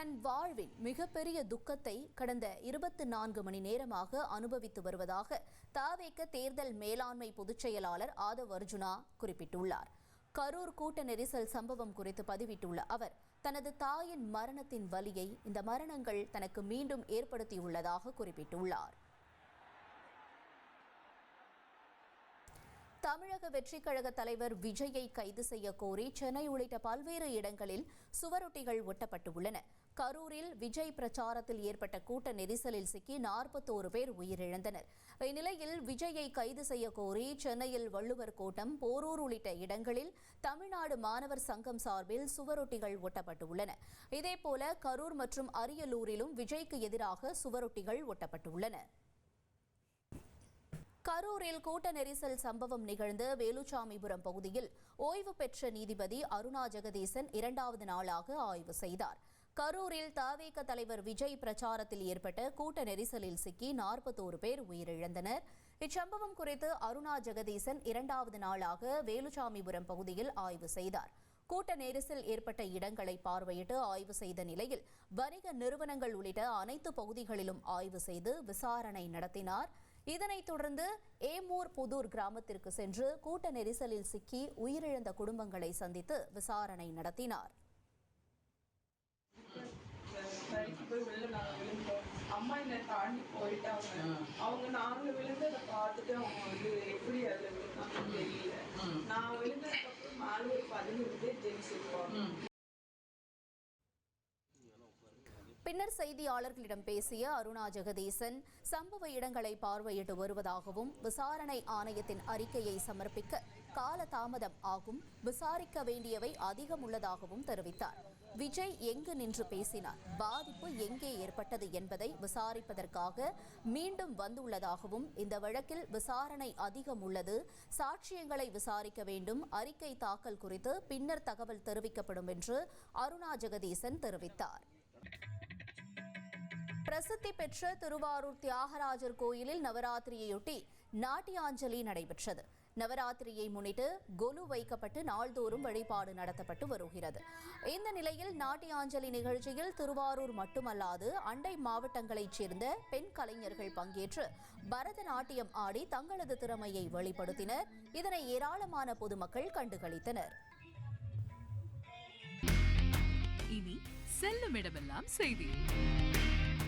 தன் வாழ்வின் மிகப்பெரிய துக்கத்தை கடந்த இருபத்தி நான்கு மணி நேரமாக அனுபவித்து வருவதாக தாவேக்க தேர்தல் மேலாண்மை பொதுச் செயலாளர் ஆதவ் அர்ஜுனா குறிப்பிட்டுள்ளார். கரூர் கூட்ட நெரிசல் சம்பவம் குறித்து பதிவிட்டுள்ள அவர் தனது தாயின் மரணத்தின் வலியை இந்த மரணங்கள் தனக்கு மீண்டும் ஏற்படுத்தியுள்ளதாக குறிப்பிட்டுள்ளார். தமிழக வெற்றிக் கழக தலைவர் விஜயை கைது செய்ய கோரி சென்னை உள்ளிட்ட பல்வேறு இடங்களில் சுவரொட்டிகள் ஒட்டப்பட்டுள்ளன. கரூரில் விஜய் பிரச்சாரத்தில் ஏற்பட்ட கூட்ட நெரிசலில் சிக்கி நாற்பத்தோரு பேர் உயிரிழந்தனர். இந்நிலையில் விஜயை கைது செய்ய கோரி சென்னையில் வள்ளுவர் கோட்டம் போரூர் உள்ளிட்ட இடங்களில் தமிழ்நாடு மாணவர் சங்கம் சார்பில் சுவரொட்டிகள் ஒட்டப்பட்டுள்ளன. இதேபோல கரூர் மற்றும் அரியலூரிலும் விஜய்க்கு எதிராக சுவரொட்டிகள் ஒட்டப்பட்டுள்ளன. கரூரில் கூட்ட நெரிசல் சம்பவம் நிகழ்ந்த வேலுச்சாமிபுரம் பகுதியில் ஓய்வு பெற்ற நீதிபதி அருணா ஜெகதீசன் இரண்டாவது நாளாக ஆய்வு செய்தார். கரூரில் தவேக தலைவர் விஜய் பிரச்சாரத்தில் ஏற்பட்ட கூட்ட நெரிசலில் சிக்கி நாற்பத்தோரு பேர் உயிரிழந்தனர். இச்சம்பவம் குறித்து அருணா ஜெகதீசன் இரண்டாவது நாளாக வேலுச்சாமிபுரம் பகுதியில் ஆய்வு செய்தார். கூட்ட நெரிசல் ஏற்பட்ட இடங்களை பார்வையிட்டு ஆய்வு செய்த நிலையில் வணிக நிறுவனங்கள் உள்ளிட்ட அனைத்து பகுதிகளிலும் ஆய்வு செய்து விசாரணை நடத்தினார். இதனைத் தொடர்ந்து ஏமூர் புதூர் கிராமத்திற்கு சென்று கூட்ட நெரிசலில் சிக்கி உயிரிழந்த குடும்பங்களை சந்தித்து விசாரணை நடத்தினார். போய் வெளில விழுந்தோம் அம்மா என்னை தாண்டி போயிட்டாங்க. அவங்க விழுந்ததை பார்த்துட்டு அவங்க வந்து எப்படி விழுந்தாங்கன்னு தெரியல. நான் ஒரு பதினஞ்சு பேர் இருப்பாங்க பின்னர் செய்தியாளர்களிடம் பேசிய அருணா ஜெகதீசன் சம்பவ இடங்களை பார்வையிட்டு வருவதாகவும் விசாரணை ஆணையத்தின் அறிக்கையை சமர்ப்பிக்க கால தாமதம் ஆகும் விசாரிக்க வேண்டியவை அதிகம் உள்ளதாகவும் தெரிவித்தார். விஜய் எங்கு நின்று பேசினார்? பாதிப்பு எங்கே ஏற்பட்டது என்பதை விசாரிப்பதற்காக மீண்டும் வந்துள்ளதாகவும் இந்த வழக்கில் விசாரணை அதிகம் உள்ளது சாட்சியங்களை விசாரிக்க வேண்டும் அறிக்கை தாக்கல் குறித்து பின்னர் தகவல் தெரிவிக்கப்படும் என்று அருணா ஜெகதீசன் தெரிவித்தார். பிரசித்தி பெற்ற திருவாரூர் தியாகராஜர் கோயிலில் நவராத்திரியையொட்டி நாட்டியாஞ்சலி நடைபெற்றது. நவராத்திரியை முன்னிட்டு கொலு வைக்கப்பட்டு நாள்தோறும் வழிபாடு நடத்தப்பட்டு வருகிறது. இந்த நிலையில் நாட்டியாஞ்சலி நிகழ்ச்சியில் திருவாரூர் மட்டுமல்லாது அண்டை மாவட்டங்களைச் சேர்ந்த பெண் கலைஞர்கள் பங்கேற்று பரதநாட்டியம் ஆடி தங்களது திறமையை வெளிப்படுத்தினர். இதனை ஏராளமான பொதுமக்கள் கண்டுகளித்தனர். இனி செல்லும் இடமெல்லாம் செய்தி.